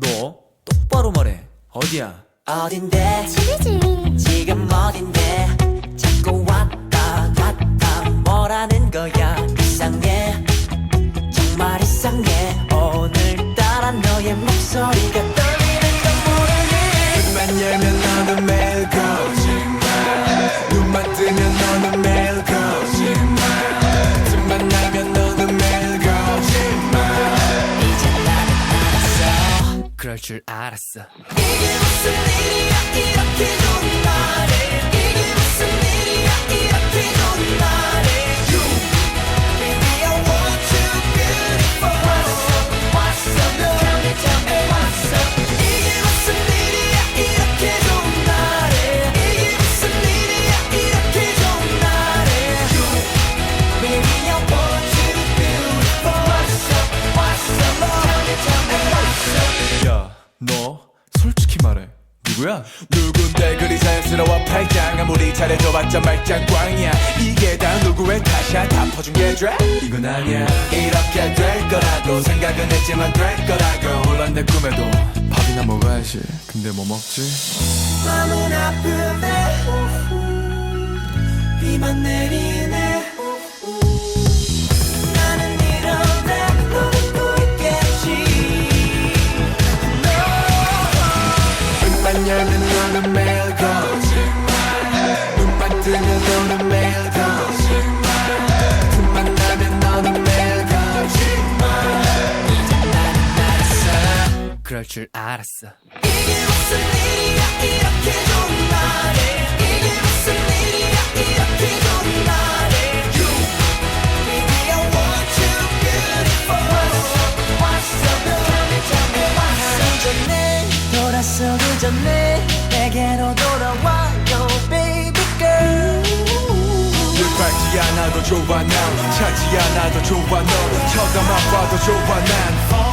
너 똑바로 말해. 어디야? 어딘데? 집이지. 지금 어딘데? 자꾸 왔다 갔다 뭐라는 거야? 이상해. 정말 이상해. 너의 목소리가 떨리는 건 모르니 눈만 열면 너는 매일 거짓말 눈만 뜨면 너는 매일 거짓말 틈만 나면 너는 매일 거짓말 이제 나는 알았어. 그럴 줄 알았어. 이게 무슨 일이야? 이렇게 좋은 날에 이게 무슨 일이야? 이렇게 좋은 날에 솔직히 말해. 누구야? 누군데 그리 자연스러워 팔짱 아무리 잘해줘봤자 말짱꽝이야 이게 다 누구의 탓이야 다 퍼준 게 죄? 이건 아니야 이렇게 될 거라고 생각은 했지만 될 거라고 물론 내 꿈에도 밥이나 먹어야지 근데 뭐 먹지? 마음은 아픈데 비만 내리 up 전에 돌아서기 전에 내게로 돌아와요 baby girl 밟지 않아도 좋아 난 차지 않아도 좋아 너. 쳐다만 봐도 좋아 난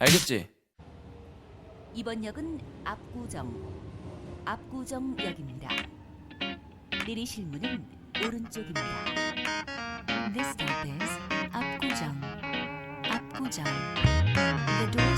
알겠지? 이번 역은 압구정 압구정역입니다. 내리실 문은 오른쪽입니다. This stop is 압구정. 압구정. The doors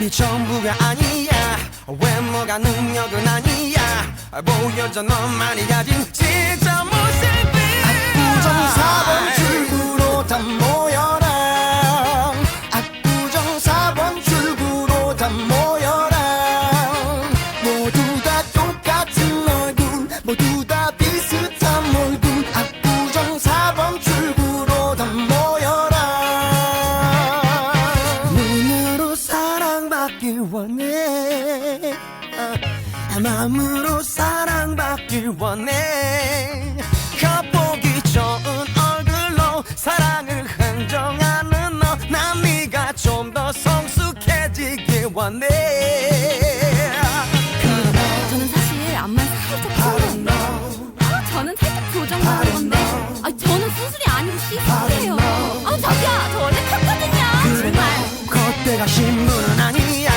얼굴이 전부가 아니야. 외모가 능력은 아니야. 보여줘 너만이 가진 진짜 모습이. 압구정 4번 출구로 다 모여라. 압구정 4번 출구로 다 모여라. 모두 다 똑같은 얼굴 모두 보았네. 저는 사실 앞만 살짝 펴는데 아, 저는 살짝 교정하는 건데 아, 저는 수술이 아니고 시술이에요. 아 자기야 저 원래 컸거든요. 정말. 겉대가 신문은 아니야.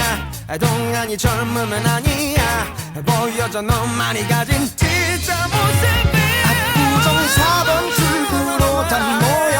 동안이 젊으면 아니야. 보여줘 너만이 가진 진짜 모습이 압구정 4번 출구로 다 모여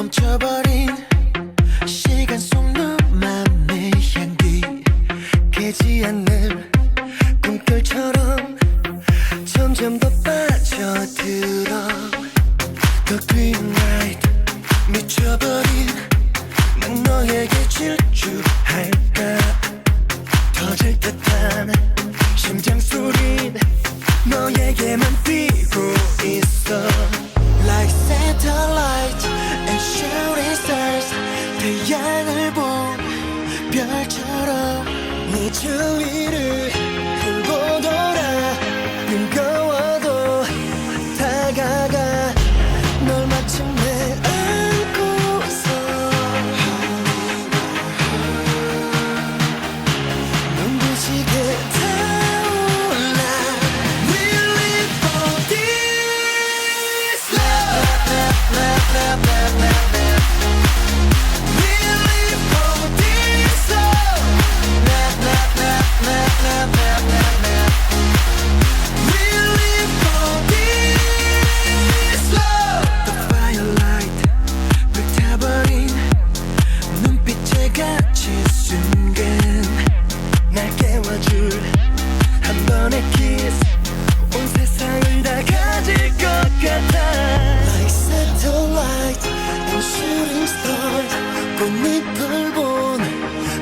멈춰버린 시간 속 너만의 향기. 깨지 않는 꿈결처럼 점점 더 빠져들어. The green light 미쳐버린 난 너에게 질주할 뜨거 순간 날 깨워줄 한 번의 kiss 온 세상을 다 가질 것 같아. Like satellite and shooting stars 꽃잎을 본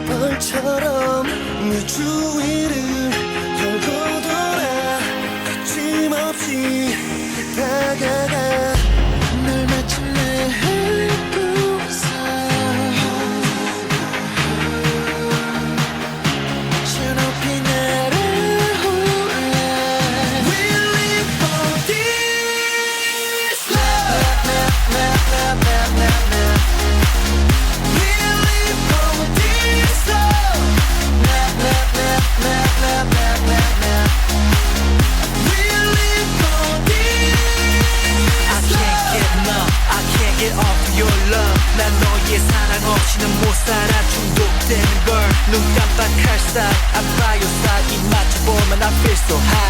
벌처럼 내 주위를 돌고 돌아. 거침없이 다가가 없이는 못 살아. 중독되는 걸눈 깜빡할 사이 your side 입 맞춰보면 I feel so high